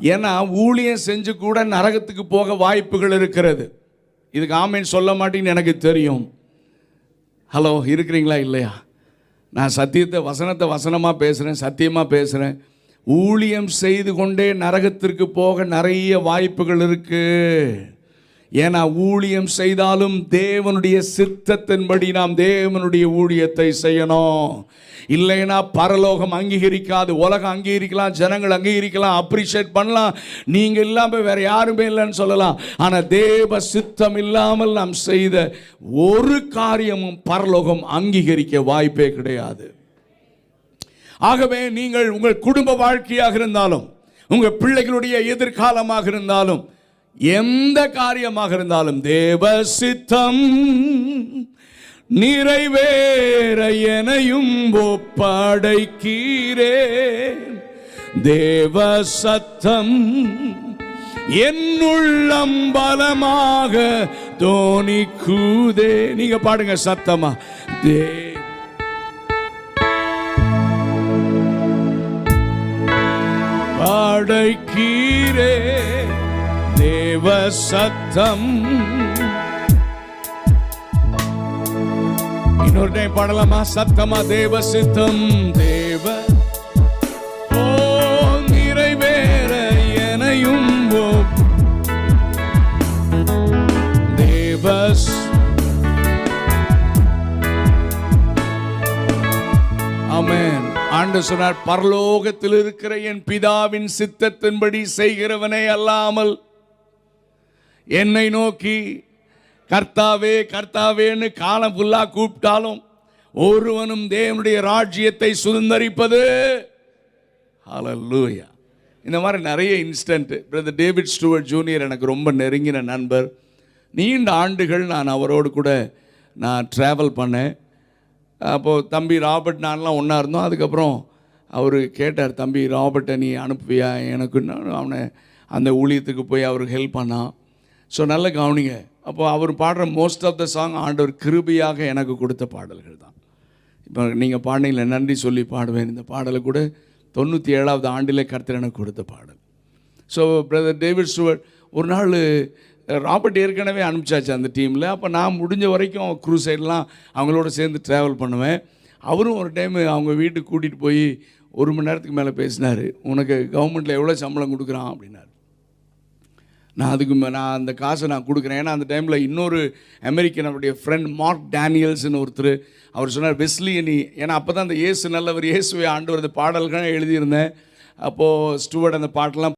ஏன்னா ஊழியம் செஞ்சு கூட நரகத்துக்கு போக வாய்ப்புகள் இருக்கிறது. இதுக்கு ஆமேன் சொல்ல மாட்டேன்னு எனக்கு தெரியும். ஹலோ இருக்கிறீங்களா இல்லையா? நான் சத்தியத்தை வசனத்தை வசனமாக பேசுகிறேன் சத்தியமாக பேசுகிறேன் ஊழியம் செய்து கொண்டே நரகத்திற்கு போக நிறைய வாய்ப்புகள் இருக்குது ஏன்னா ஊழியம் செய்தாலும் தேவனுடைய சித்தத்தின்படி நாம் தேவனுடைய ஊழியத்தை செய்யணும். இல்லைன்னா பரலோகம் அங்கீகரிக்காது உலகம் அங்கீகரிக்கலாம் ஜனங்கள் அங்கீகரிக்கலாம் அப்ரிஷியேட் பண்ணலாம். நீங்கள் இல்லாமல் வேற யாருமே இல்லைன்னு சொல்லலாம். ஆனால் தேவ சித்தம் இல்லாமல் நாம் செய்த ஒரு காரியமும் பரலோகம் அங்கீகரிக்க வாய்ப்பே கிடையாது. ஆகவே நீங்கள் உங்கள் குடும்ப வாழ்க்கையாக இருந்தாலும் உங்கள் பிள்ளைகளுடைய எதிர்காலமாக இருந்தாலும் எந்த காரியமாக இருந்தாலும் தேவ சித்தம் நிறைவேற எனையும் ஒப்படைக்கிறேன் தேவ சத்தம் என்னுள்ளம் பலமாக தோணிக்குதே. நீங்க பாடுங்க சத்தமா. தே பாடைக்கீரே தேவ சத்தம். இன்னொரு டைம் பாடலாமா? சத்தமா தேவ சித்தம். தேவ ஓ நிறைவேற எனையும் தேவ ஆண்டு சொன்னார் பரலோகத்தில் இருக்கிற என் பிதாவின் சித்தத்தின்படி செய்கிறவனே அல்லாமல் என்னை நோக்கி கர்த்தாவே கர்த்தாவேன்னு காலம் ஃபுல்லா கூப்பிட்டாலும் ஒருவனும் தேவனுடைய ராஜ்யத்தை சுதந்தரிப்பது ஹalleluya இந்த மாதிரி நிறைய instant brother David Stuart junior எனக்கு ரொம்ப நெருங்கின நண்பர். நீண்ட ஆண்டுகள் நான் அவரோடு கூட நான் ட்ராவல் பண்ணேன். அப்போது தம்பி ராபர்ட் நான்லாம் ஒன்றா இருந்தோம். அதுக்கப்புறம் அவர் கேட்டார் தம்பி ராபர்ட்டை நீ அனுப்புவியா? எனக்கு அவனை அந்த ஊழியத்துக்கு போய் அவருக்கு ஹெல்ப் பண்ணான். ஸோ நல்ல கவனிங்க. அப்போ அவர் பாடுற மோஸ்ட் ஆஃப் த சாங் ஆண்டவர் கிருபியாக எனக்கு கொடுத்த பாடல்கள் தான். இப்போ நீங்கள் பாடினீங்கள நன்றி சொல்லி பாடுவேன். இந்த பாடலை கூட தொண்ணூற்றி ஏழாவது ஆண்டிலே கர்த்தர் எனக்கு கொடுத்த பாடல். ஸோ பிரதர் டேவிட் ஸ்டுவர்ட் ஒரு நாள் ராபர்ட் ஏற்கனவே அனுப்பிச்சாச்சு அந்த டீமில். அப்போ நான் முடிஞ்ச வரைக்கும் க்ரூ சைட்லாம் அவங்களோட சேர்ந்து ட்ராவல் பண்ணுவேன். அவரும் ஒரு டைம் அவங்க வீட்டுக்கு கூட்டிகிட்டு போய் ஒரு மணி நேரத்துக்கு மேலே பேசினார். உனக்கு கவர்மெண்ட்டில் எவ்வளோ சம்பளம் கொடுக்குறான்? அப்படின்னாரு. நான் அதுக்கு மே- நான் அந்த காசை நான் கொடுக்குறேன். ஏன்னா அந்த டைமில் இன்னொரு அமெரிக்கனுடைய ஃப்ரெண்ட் மார்க் டேனியல்ஸ்னு ஒருத்தர் அவர் சொன்னார் வெஸ்லி நீ ஏன்னா அப்போ தான் அந்த இயேசு நல்லவர் இயேசுவை ஆண்டு வரது பாடல்கள் எழுதியிருந்தேன். அப்போது ஸ்டூவர்ட் அந்த பாட்டெல்லாம்